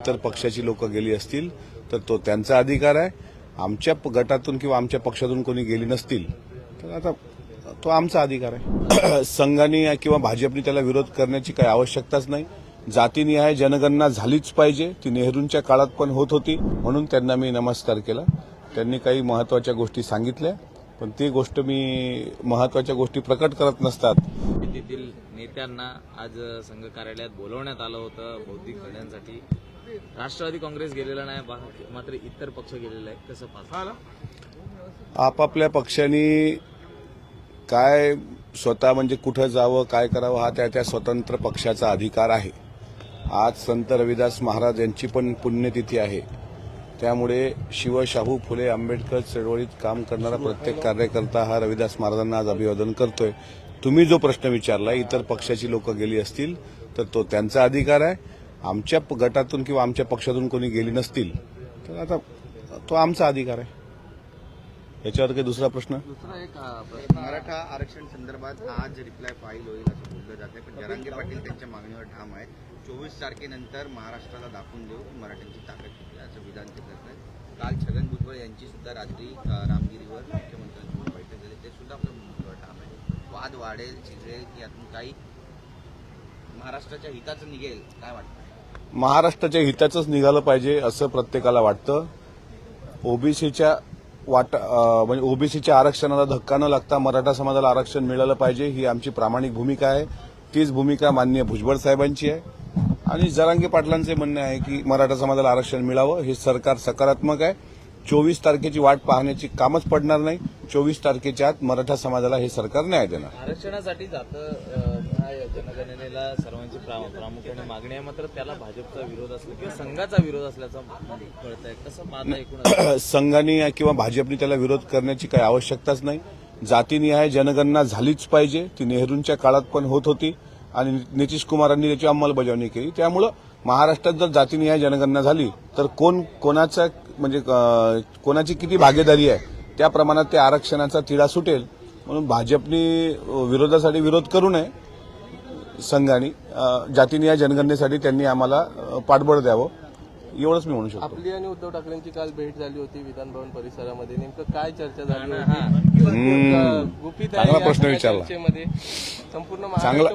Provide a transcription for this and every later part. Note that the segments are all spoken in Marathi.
इतर पक्षाची लोक गेली असतील तर तो त्यांचा अधिकार आहे. आमच्या गटातून किंवा आमच्या पक्षातून कोणी गेली नसतील तर आता तो आमचा अधिकार आहे. संघाने किंवा भाजपने त्याला विरोध करण्याची काही आवश्यकताच नाही. जातीनिहाय जनगणना झालीच पाहिजे ती नेहरूंच्या काळात पण होत होती. म्हणून त्यांना मी नमस्कार केला. त्यांनी काही महत्त्वाच्या गोष्टी सांगितल्या पण ती गोष्ट मी महत्त्वाच्या गोष्टी प्रकट करत नसतात. तेथील नेत्यांना आज संघ कार्यालयात बोलवण्यात आलं होतं बौद्धिक लढ्यांसाठी राष्ट्रवादी काँग्रेस गेलेला नाही मात्र इतर पक्ष गेलेला आहे कसं पाहता? आपापल्या पक्षांनी काय स्वतः म्हणजे कुठं जावं काय करावं हा त्या त्या स्वतंत्र पक्षाचा अधिकार आहे. आज संत रविदास महाराज यांची पण पुण्यतिथी आहे. त्यामुळे शिवशाहू फुले आंबेडकर चळवळीत काम करणारा प्रत्येक कार्यकर्ता हा रविदास महाराजांना आज अभिवादन करतोय. तुम्ही जो प्रश्न विचारला इतर पक्षाची लोक गेली असतील तर तो त्यांचा अधिकार आहे. आमच्या गटातून किंवा आमच्या पक्षातून कोणी गेली नसतील तर आता तो आमचा अधिकार आहे. याच्यावर काही दुसरा प्रश्न? दुसरा एक मराठा आरक्षण संदर्भात आज रिप्लाय फाईल होईल असं बोललं जाते पण जरांगे पाटील त्यांच्या मागणीवर ठाम आहे चोवीस तारखेनंतर महाराष्ट्राला दाखवून देऊ की मराठ्यांची ताकद किती असं विधान ते करत काल छगन भुजबळ यांची सुद्धा रात्री रामगिरीवर मुख्यमंत्र्यांसोबत बैठक झाली. ते सुद्धा आपल्या मुद्द्यावर ठाम आहे वाद वाढेल चिघळेल की यातून काही महाराष्ट्राच्या हिताचं निघेल काय वाटतं? महाराष्ट्राच्या हिताचंच निघालं पाहिजे असं प्रत्येकाला वाटतं. ओबीसीच्या वाट म्हणजे ओबीसीच्या आरक्षणाला धक्का न लागता मराठा समाजाला आरक्षण मिळालं पाहिजे ही आमची प्रामाणिक भूमिका आहे. तीच भूमिका माननीय भुजबळ साहेबांची आहे. आणि जरांगे पाटलांचे म्हणणे आहे की मराठा समाजाला आरक्षण मिळावं हे सरकार सकारात्मक आहे. चोवीस तारखेची वाट पाहण्याची कामच पडणार नाही. चोवीस तारखेच्या आत मराठा समाजाला हे सरकार न्याय देणार. आरक्षणासाठी जातं जनगणनेला सर्वांची प्रामुख्याने मागणी आहे. मात्र त्याला भाजपचा विरोध असला किंवा संघाचा विरोध असल्याचा कळत आहे कसं पाहता एकूण संघाने किंवा भाजपने त्याला विरोध करण्याची काही आवश्यकताच नाही. जातीनिहाय जनगणना झालीच पाहिजे. ती नेहरूंच्या काळात पण होत होती. आणि नितीश कुमारांनी त्याची अंमलबजावणी केली. त्यामुळं महाराष्ट्रात जर जातीनिहाय जनगणना झाली तर कोण कोणाचा म्हणजे कोणाची किती भागीदारी आहे त्या प्रमाणात त्या आरक्षणाचा तिढा सुटेल. म्हणून भाजपने विरोधासाठी विरोध करू नये. संघाने अं, जातीनिहाय जनगणनेसाठी त्यांनी आम्हाला पाठबळ द्यावं एवढंच मी म्हणू शकतो. आपली आणि उद्धव ठाकरेंची काल भेट झाली होती विधान भवन परिसरामध्ये. नेमकं काय चर्चा झाली होती? गुपित चांगला या प्रश्न विचारला. संपूर्ण चांगला-.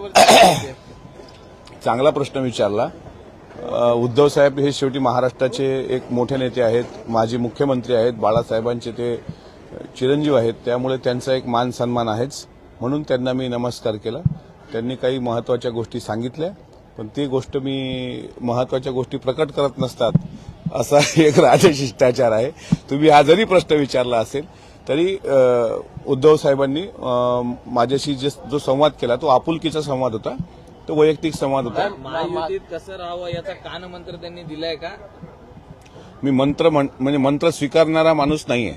चांगला प्रश्न विचारला. उद्धव साहेब हे शेवटी महाराष्ट्राचे एक मोठे नेते आहेत माजी मुख्यमंत्री आहेत बाळासाहेबांचे ते चिरंजीव आहेत त्यामुळे त्यांचा एक मान सन्मान आहेच. म्हणून त्यांना मी नमस्कार केला. त्यांनी काही महत्त्वाच्या गोष्टी सांगितल्या पण ती गोष्ट मी महत्त्वाच्या गोष्टी प्रकट करत नसतात असा एक राजशिष्टाचार आहे. तुम्ही हा जरी प्रश्न विचारला असेल तरी उद्धव साहेबांनी माझ्याशी जे जो संवाद केला तो आपुलकीचा संवाद होता तो वैयक्तिक संवाद होता. महायुतीत कसं राहावं याचा कानमंत्र त्यांनी दिलाय का? मी मंत्र म्हण- म्हणजे मंत्र स्वीकारणारा माणूस नाहीये.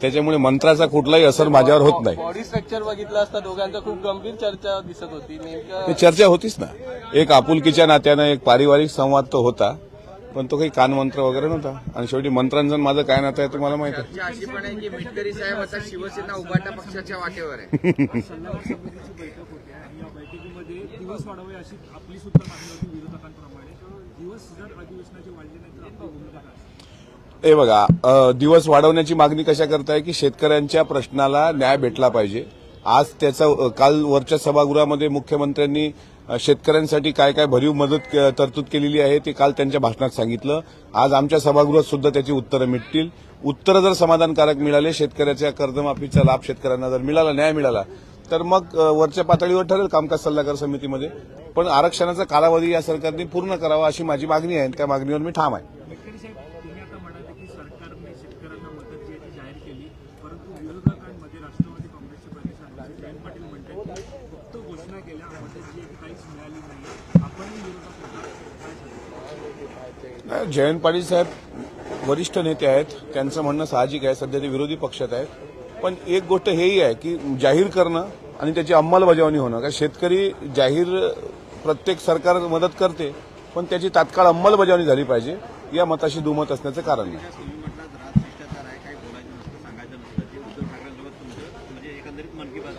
त्याच्यामुळे मंत्राचा कुठलाही असर माझ्यावर होत नाही. बॉडी स्ट्रक्चर बघितलं असता दोघांचा खूप गंभीर चर्चा दिसत होती. नेमकं ते चर्चा होतीच ना. एक आपुलकीच्या नात्यानं एक पारिवारिक संवाद तो होता पण तो काही कानमंत्र वगैरे नव्हता. आणि शेवटी मंत्रांचं माझं काय नातं आहे तुम्हाला माहिती आहे. अशी पण आहे की मिटकरी साहेब आता शिवसेना उभाटा पक्षाच्या वाटेवर आहे. हे बघा दिवस वाढवण्याची मागणी कशा करताय की शेतकऱ्यांच्या प्रश्नाला न्याय भेटला पाहिजे? आज त्याचा काल वरच्या सभागृहामध्ये मुख्यमंत्र्यांनी शेतकऱ्यांसाठी काय काय भरीव मदत तरतूद केलेली आहे ते काल त्यांच्या भाषणात सांगितलं. आज आमच्या सभागृहात सुद्धा त्याची उत्तरं मिळतील उत्तरं जर समाधानकारक मिळाले शेतकऱ्याच्या कर्जमाफीचा लाभ शेतकऱ्यांना जर मिळाला न्याय मिळाला तर मग वरच्या पातळीवर ठरेल कामकाज सल्लागार समितीमध्ये. पण आरक्षणाचा कालावधी या सरकारने पूर्ण करावा अशी माझी मागणी आहे आणि त्या मागणीवर मी ठाम आहे. विरोधकांमध्ये राष्ट्रवादी काँग्रेसचे प्रदेश अध्यक्ष जयंत पाटील म्हणतात की फक्त घोषणा केल्या म्हणजे मदत जी काहीच मिळाली नाही. आपणही विरोधक जयंत पाटील साहेब वरिष्ठ नेते आहेत. त्यांचं म्हणणं साहजिक आहे. सध्या ते विरोधी पक्षात आहेत. पण एक गोष्ट हेही आहे की जाहीर करणं आणि त्याची अंमलबजावणी होणं. कारण शेतकरी जाहीर प्रत्येक सरकार मदत करते पण त्याची तात्काळ अंमलबजावणी झाली पाहिजे या मताशी दुमत असण्याचं कारण नाही तुम्ही म्हटलं राज शिष्टाचार आहे काही बोलायचं नसतं सांगायचं नसतं ते उद्धव ठाकरेंसोबत तुमचं म्हणजे एकंदरीत मन की बात झाली पण काही तुम्हाला आमंत्रण आहे का उभाटा गटामध्ये येण्याचं त्यांचं काही असं काळानंतर आहे का काही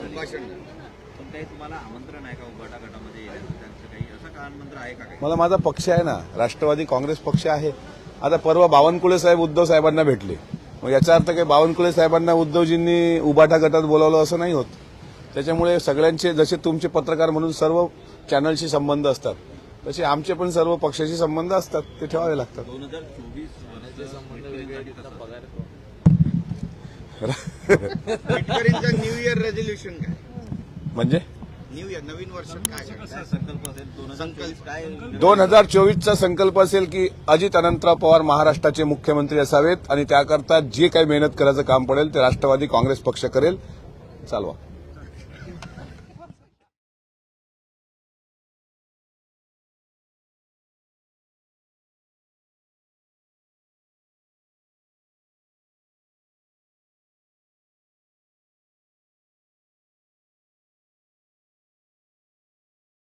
मला माझा पक्ष आहे ना राष्ट्रवादी काँग्रेस पक्ष आहे. आता परवा बावनकुळे साहेब उद्धव साहेबांना भेटले. मग याचा अर्थ काही बावनकुळे साहेबांना उद्धवजींनी उबाठा गटात बोलावलं असं नाही होत. त्याच्यामुळे सगळ्यांचे जसे तुमचे पत्रकार म्हणून सर्व चॅनलशी संबंध असतात तसे आमचे पण सर्व पक्षाशी संबंध असतात ते ठेवावे लागतात कोणाचे संबंध वेगळे आहेत, त्याचा पगार तो. शेतकऱ्यांचं न्यू इयर रेझोल्युशन काय? म्हणजे? न्यू इयर नवीन वर्ष काय? संकल्प असेल संकल्प काय? दोन हजार चोवीसचा संकल्प असेल की अजित अनंतराव पवार महाराष्ट्राचे मुख्यमंत्री असावेत आणि त्याकरता जे काही मेहनत करायचं काम पडेल ते राष्ट्रवादी काँग्रेस पक्ष करेल. चालवा.